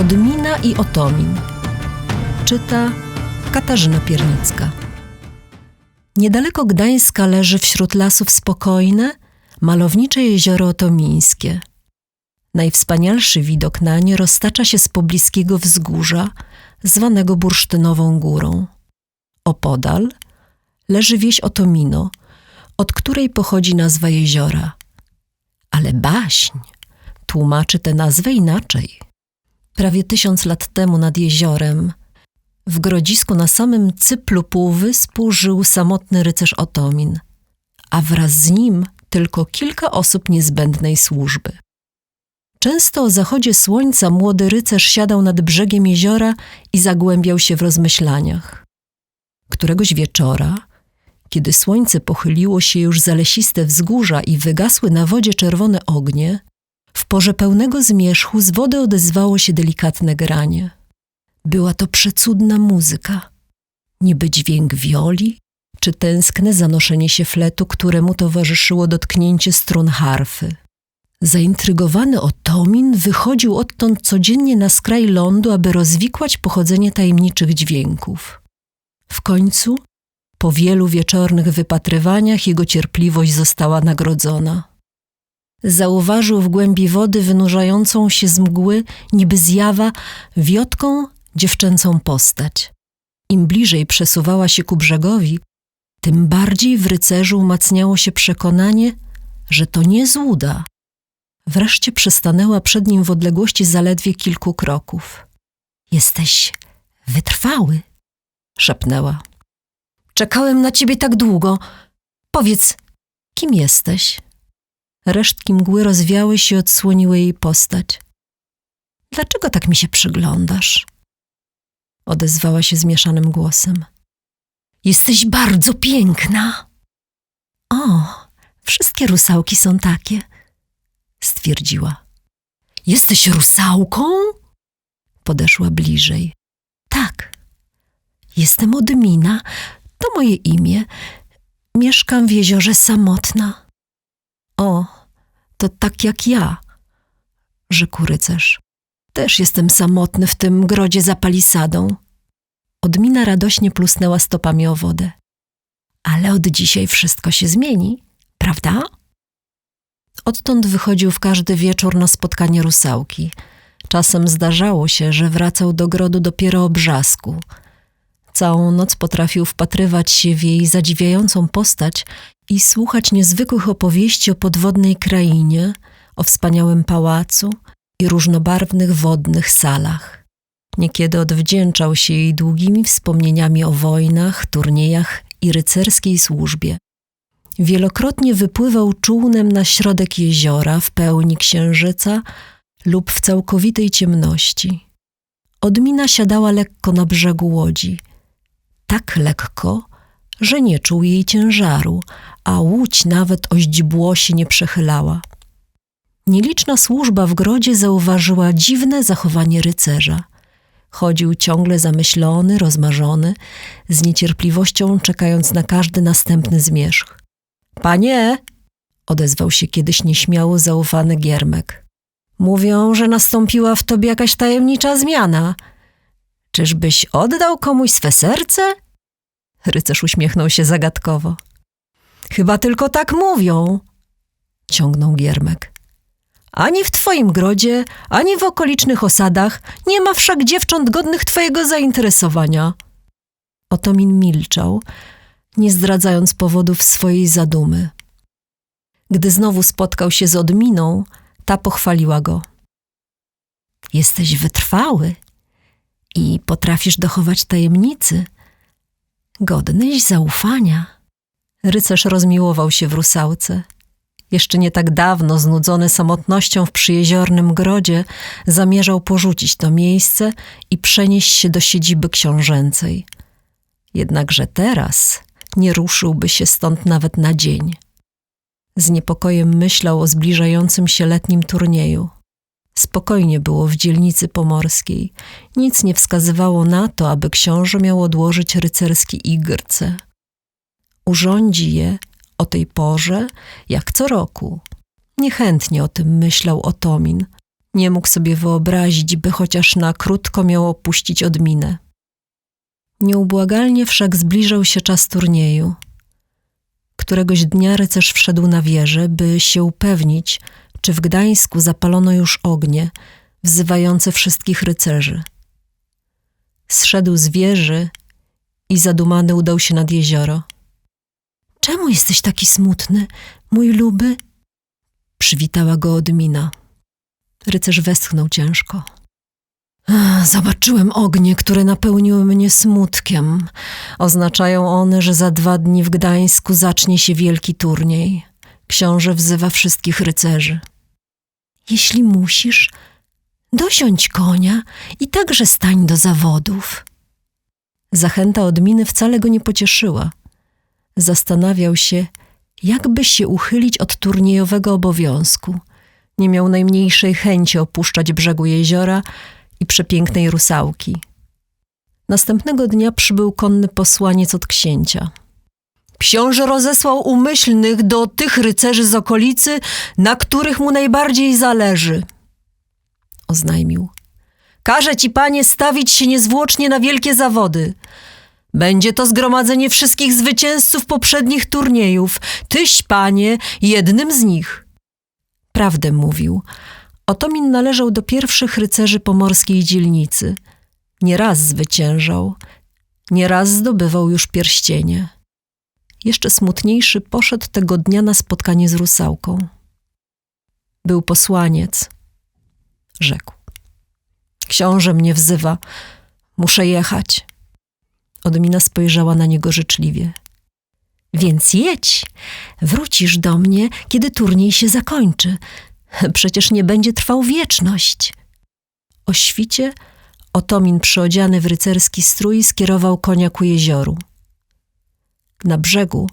Odmina i Otomin. Czyta Katarzyna Piernicka. Niedaleko Gdańska leży wśród lasów spokojne, malownicze jezioro otomińskie. Najwspanialszy widok na nie roztacza się z pobliskiego wzgórza, zwanego Bursztynową Górą. Opodal leży wieś Otomino, od której pochodzi nazwa jeziora. Ale baśń tłumaczy tę nazwę inaczej. Prawie tysiąc lat temu nad jeziorem, w grodzisku na samym cyplu półwyspu żył samotny rycerz Otomin, a wraz z nim tylko kilka osób niezbędnej służby. Często o zachodzie słońca młody rycerz siadał nad brzegiem jeziora i zagłębiał się w rozmyślaniach. Któregoś wieczora, kiedy słońce pochyliło się już za lesiste wzgórza i wygasły na wodzie czerwone ognie, w porze pełnego zmierzchu z wody odezwało się delikatne granie. Była to przecudna muzyka. Niby dźwięk wioli, czy tęskne zanoszenie się fletu, któremu towarzyszyło dotknięcie strun harfy. Zaintrygowany Otomin wychodził odtąd codziennie na skraj lądu, aby rozwikłać pochodzenie tajemniczych dźwięków. W końcu, po wielu wieczornych wypatrywaniach, jego cierpliwość została nagrodzona. Zauważył w głębi wody wynurzającą się z mgły, niby zjawa, wiotką dziewczęcą postać. Im bliżej przesuwała się ku brzegowi, tym bardziej w rycerzu umacniało się przekonanie, że to nie złuda. Wreszcie przystanęła przed nim w odległości zaledwie kilku kroków. Jesteś wytrwały, szepnęła. Czekałem na ciebie tak długo. Powiedz, kim jesteś? Resztki mgły rozwiały się i odsłoniły jej postać. Dlaczego tak mi się przyglądasz? Odezwała się zmieszanym głosem. Jesteś bardzo piękna. O, wszystkie rusałki są takie, stwierdziła. Jesteś rusałką? Podeszła bliżej. Tak. Jestem Odmina, to moje imię. Mieszkam w jeziorze samotna. O, to tak jak ja, rzekł rycerz. Też jestem samotny w tym grodzie za palisadą. Odmina radośnie plusnęła stopami o wodę. Ale od dzisiaj wszystko się zmieni, prawda? Odtąd wychodził w każdy wieczór na spotkanie rusałki. Czasem zdarzało się, że wracał do grodu dopiero o brzasku. Całą noc potrafił wpatrywać się w jej zadziwiającą postać i słuchać niezwykłych opowieści o podwodnej krainie, o wspaniałym pałacu i różnobarwnych wodnych salach. Niekiedy odwdzięczał się jej długimi wspomnieniami o wojnach, turniejach i rycerskiej służbie. Wielokrotnie wypływał czółnem na środek jeziora w pełni księżyca lub w całkowitej ciemności. Odmina siadała lekko na brzegu łodzi. Tak lekko, że nie czuł jej ciężaru, a łódź nawet o źdźbło się nie przechylała. Nieliczna służba w grodzie zauważyła dziwne zachowanie rycerza. Chodził ciągle zamyślony, rozmarzony, z niecierpliwością czekając na każdy następny zmierzch. Panie, odezwał się kiedyś nieśmiało zaufany Giermek. Mówią, że nastąpiła w tobie jakaś tajemnicza zmiana. Czyżbyś oddał komuś swe serce? Rycerz uśmiechnął się zagadkowo. Chyba tylko tak mówią, ciągnął Giermek. Ani w twoim grodzie, ani w okolicznych osadach nie ma wszak dziewcząt godnych twojego zainteresowania. Otomin milczał, nie zdradzając powodów swojej zadumy. Gdy znowu spotkał się z Odminą, ta pochwaliła go. Jesteś wytrwały i potrafisz dochować tajemnicy. Godnyś zaufania. Rycerz rozmiłował się w rusałce. Jeszcze nie tak dawno, znudzony samotnością w przyjeziornym grodzie, zamierzał porzucić to miejsce i przenieść się do siedziby książęcej. Jednakże teraz nie ruszyłby się stąd nawet na dzień. Z niepokojem myślał o zbliżającym się letnim turnieju. Spokojnie było w dzielnicy pomorskiej. Nic nie wskazywało na to, aby książę miał odłożyć rycerski igrce. Urządzi je o tej porze, jak co roku. Niechętnie o tym myślał Otomin. Nie mógł sobie wyobrazić, by chociaż na krótko miał opuścić odminę. Nieubłagalnie wszak zbliżał się czas turnieju. Któregoś dnia rycerz wszedł na wieżę, by się upewnić, czy w Gdańsku zapalono już ognie, wzywające wszystkich rycerzy. Zszedł z wieży i zadumany udał się nad jezioro. Czemu jesteś taki smutny, mój luby? Przywitała go Odmina. Rycerz westchnął ciężko. Zobaczyłem ognie, które napełniły mnie smutkiem. Oznaczają one, że za dwa dni w Gdańsku zacznie się wielki turniej. Książę wzywa wszystkich rycerzy. Jeśli musisz, dosiądź konia i także stań do zawodów. Zachęta odminy wcale go nie pocieszyła. Zastanawiał się, jakby się uchylić od turniejowego obowiązku. Nie miał najmniejszej chęci opuszczać brzegu jeziora i przepięknej rusałki. Następnego dnia przybył konny posłaniec od księcia. Książę rozesłał umyślnych do tych rycerzy z okolicy, na których mu najbardziej zależy. Oznajmił. Każe ci, panie, stawić się niezwłocznie na wielkie zawody. Będzie to zgromadzenie wszystkich zwycięzców poprzednich turniejów. Tyś, panie, jednym z nich. Prawdę mówił. Otomin należał do pierwszych rycerzy pomorskiej dzielnicy. Nieraz zwyciężał, nieraz zdobywał już pierścienie. Jeszcze smutniejszy poszedł tego dnia na spotkanie z rusałką. Był posłaniec. Rzekł. Książę mnie wzywa. Muszę jechać. Odmina spojrzała na niego życzliwie. Więc jedź. Wrócisz do mnie, kiedy turniej się zakończy. Przecież nie będzie trwał wieczność. O świcie Otomin przyodziany w rycerski strój skierował konia ku jezioru. Na brzegu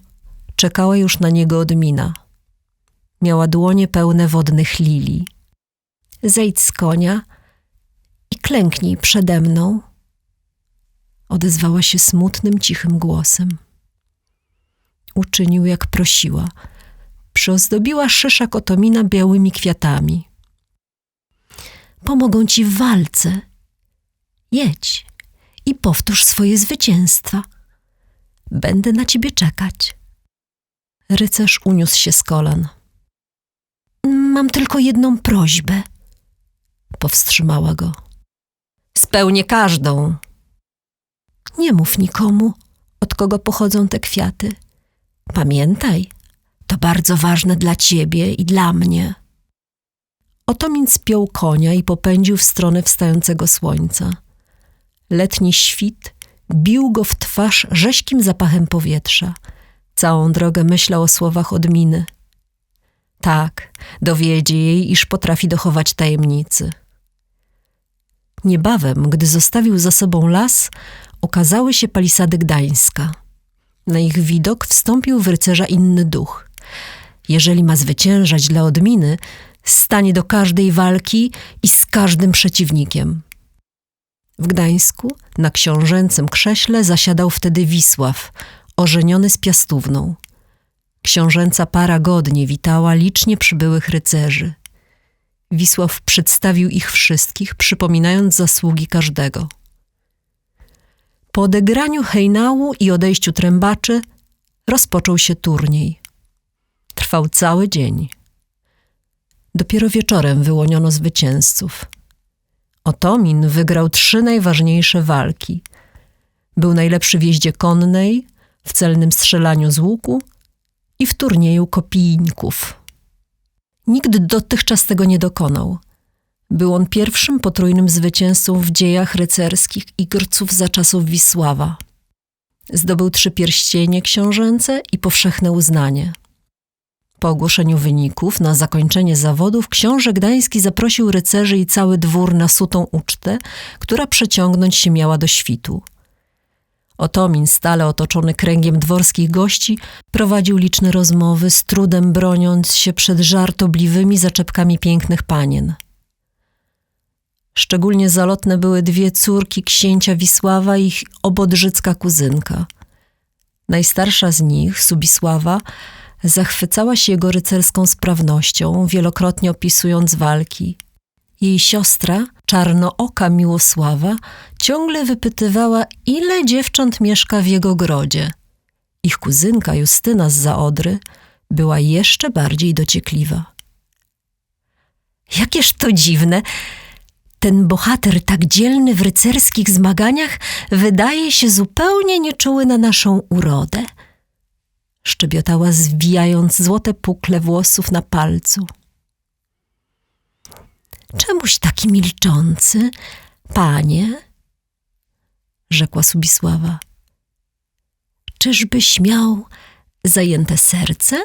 czekała już na niego odmina. Miała dłonie pełne wodnych lilii. Zejdź z konia i klęknij przede mną, odezwała się smutnym, cichym głosem. Uczynił jak prosiła. Przyozdobiła szyszak otomina białymi kwiatami. Pomogą ci w walce. Jedź i powtórz swoje zwycięstwa. Będę na ciebie czekać. Rycerz uniósł się z kolan. Mam tylko jedną prośbę. Powstrzymała go. Spełnię każdą. Nie mów nikomu, od kogo pochodzą te kwiaty. Pamiętaj, to bardzo ważne dla ciebie i dla mnie. Otomin spiął konia i popędził w stronę wstającego słońca. Letni świt bił go w twarz rześkim zapachem powietrza. Całą drogę myślał o słowach odminy. Tak, dowiedzie jej, iż potrafi dochować tajemnicy. Niebawem, gdy zostawił za sobą las, okazały się palisady Gdańska. Na ich widok wstąpił w rycerza inny duch. Jeżeli ma zwyciężać dla odminy, stanie do każdej walki i z każdym przeciwnikiem. W Gdańsku na książęcym krześle zasiadał wtedy Wisław, ożeniony z Piastówną. Książęca para godnie witała licznie przybyłych rycerzy. Wisław przedstawił ich wszystkich, przypominając zasługi każdego. Po odegraniu hejnału i odejściu trębaczy rozpoczął się turniej. Trwał cały dzień. Dopiero wieczorem wyłoniono zwycięzców. Otomin wygrał trzy najważniejsze walki. Był najlepszy w jeździe konnej, w celnym strzelaniu z łuku i w turnieju kopijników. Nikt dotychczas tego nie dokonał. Był on pierwszym potrójnym zwycięzcą w dziejach rycerskich igrców za czasów Wisława. Zdobył trzy pierścienie książęce i powszechne uznanie. Po ogłoszeniu wyników na zakończenie zawodów książę Gdański zaprosił rycerzy i cały dwór na sutą ucztę, która przeciągnąć się miała do świtu. Otomin, stale otoczony kręgiem dworskich gości, prowadził liczne rozmowy, z trudem broniąc się przed żartobliwymi zaczepkami pięknych panien. Szczególnie zalotne były dwie córki księcia Wisława i ich obodrzycka kuzynka. Najstarsza z nich, Subisława, zachwycała się jego rycerską sprawnością, wielokrotnie opisując walki. Jej siostra, czarnooka Miłosława, ciągle wypytywała, ile dziewcząt mieszka w jego grodzie. Ich kuzynka Justyna z Zaodry była jeszcze bardziej dociekliwa. Jakież to dziwne! Ten bohater tak dzielny w rycerskich zmaganiach wydaje się zupełnie nieczuły na naszą urodę. Szczebiotała zwijając złote pukle włosów na palcu. Czemuś taki milczący, panie? Rzekła Subisława. Czyżbyś miał zajęte serce?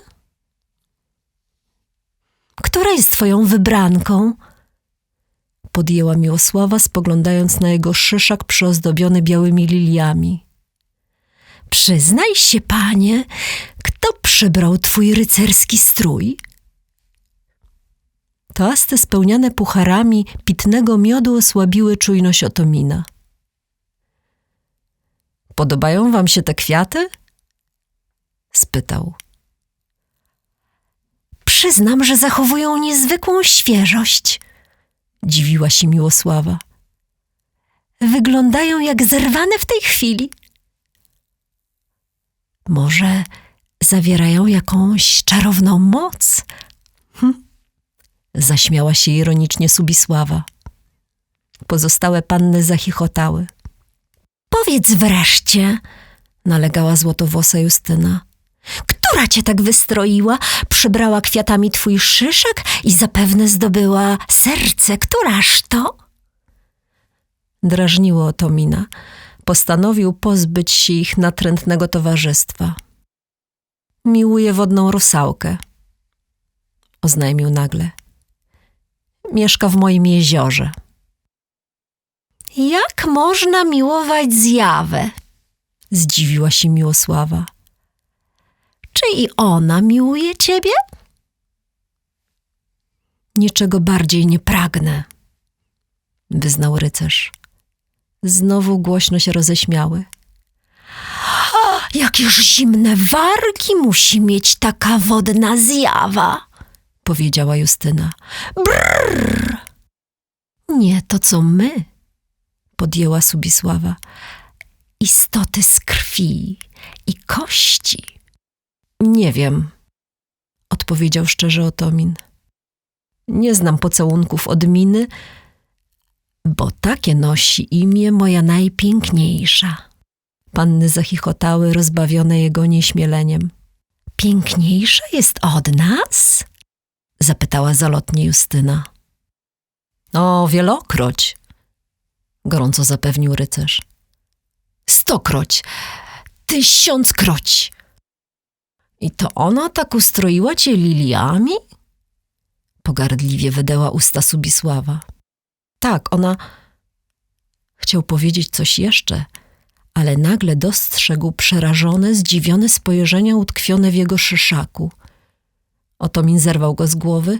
Która jest twoją wybranką? Podjęła Miłosława, spoglądając na jego szyszak przyozdobiony białymi liliami. Przyznaj się, panie, kto przybrał twój rycerski strój? Toasty spełniane pucharami pitnego miodu osłabiły czujność Otomina. Podobają wam się te kwiaty? spytał. Przyznam, że zachowują niezwykłą świeżość, dziwiła się Miłosława. Wyglądają jak zerwane w tej chwili. Może zawierają jakąś czarowną moc? Hm? Zaśmiała się ironicznie Subisława. Pozostałe panny zachichotały. Powiedz wreszcie, nalegała złotowłosa Justyna. Która cię tak wystroiła? Przybrała kwiatami twój szyszek i zapewne zdobyła serce. Któraż to? Drażniło Otomina. Postanowił pozbyć się ich natrętnego towarzystwa. Miłuje wodną rusałkę, oznajmił nagle. Mieszka w moim jeziorze. Jak można miłować zjawę? Zdziwiła się Miłosława. Czy i ona miłuje ciebie? Niczego bardziej nie pragnę, wyznał rycerz. Znowu głośno się roześmiały. Jakież zimne wargi musi mieć taka wodna zjawa, powiedziała Justyna. Brrr! Nie to, co my, podjęła Subisława. Istoty z krwi i kości. Nie wiem, odpowiedział szczerze Otomin. Nie znam pocałunków od miny, bo takie nosi imię moja najpiękniejsza. Panny zachichotały, rozbawione jego nieśmieleniem. Piękniejsza jest od nas? zapytała zalotnie Justyna. O, wielokroć, gorąco zapewnił rycerz. Stokroć, tysiąckroć. I to ona tak ustroiła cię liliami? Pogardliwie wydała usta Subisława. Tak, ona... Chciał powiedzieć coś jeszcze, ale nagle dostrzegł przerażone, zdziwione spojrzenia utkwione w jego szyszaku. Otomin zerwał go z głowy.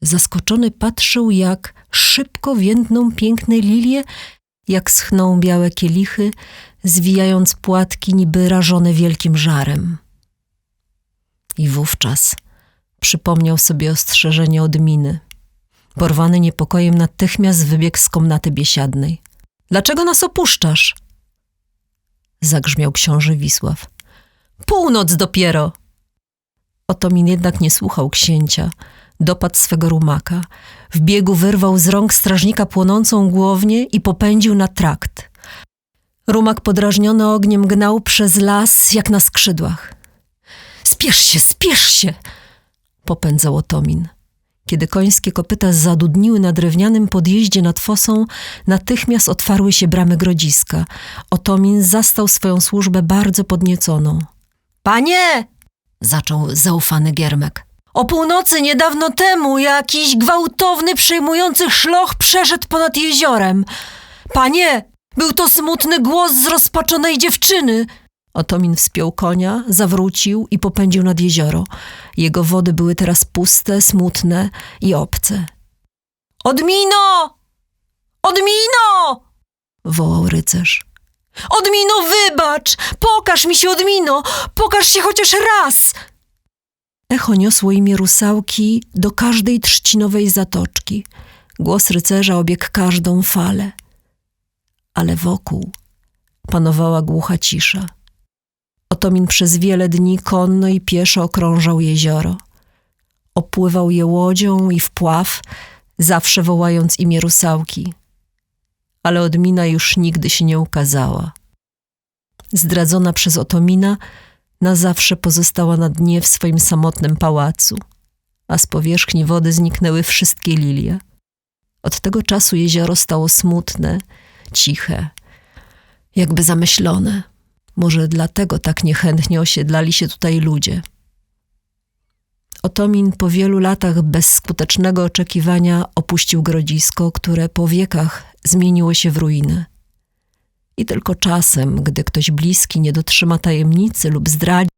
Zaskoczony patrzył, jak szybko więdną piękne lilie, jak schną białe kielichy, zwijając płatki niby rażone wielkim żarem. I wówczas przypomniał sobie ostrzeżenie od miny. Porwany niepokojem natychmiast wybiegł z komnaty biesiadnej. Dlaczego nas opuszczasz? Zagrzmiał książę Wisław. Północ dopiero! Otomin jednak nie słuchał księcia. Dopadł swego rumaka. W biegu wyrwał z rąk strażnika płonącą głownię i popędził na trakt. Rumak podrażniony ogniem gnał przez las jak na skrzydłach. Spiesz się, spiesz się! popędzał Otomin. Kiedy końskie kopyta zadudniły na drewnianym podjeździe nad fosą, natychmiast otwarły się bramy grodziska. Otomin zastał swoją służbę bardzo podnieconą. Panie! zaczął zaufany Giermek. O północy niedawno temu jakiś gwałtowny, przejmujący szloch przeszedł ponad jeziorem. Panie, był to smutny głos zrozpaczonej dziewczyny. Otomin wspiął konia, zawrócił i popędził nad jezioro. Jego wody były teraz puste, smutne i obce. Odmino! Odmino! wołał rycerz. Odmino, wybacz! Pokaż mi się, Odmino! Pokaż się chociaż raz! Echo niosło imię rusałki do każdej trzcinowej zatoczki. Głos rycerza obiegł każdą falę, ale wokół panowała głucha cisza. Otomin przez wiele dni konno i pieszo okrążał jezioro. Opływał je łodzią i wpław, zawsze wołając imię rusałki. Ale Odmina już nigdy się nie ukazała. Zdradzona przez Otomina, na zawsze pozostała na dnie w swoim samotnym pałacu, a z powierzchni wody zniknęły wszystkie lilie. Od tego czasu jezioro stało smutne, ciche, jakby zamyślone. Może dlatego tak niechętnie osiedlali się tutaj ludzie. Otomin po wielu latach bezskutecznego oczekiwania opuścił grodzisko, które po wiekach zmieniło się w ruinę. I tylko czasem, gdy ktoś bliski nie dotrzyma tajemnicy lub zdradzi,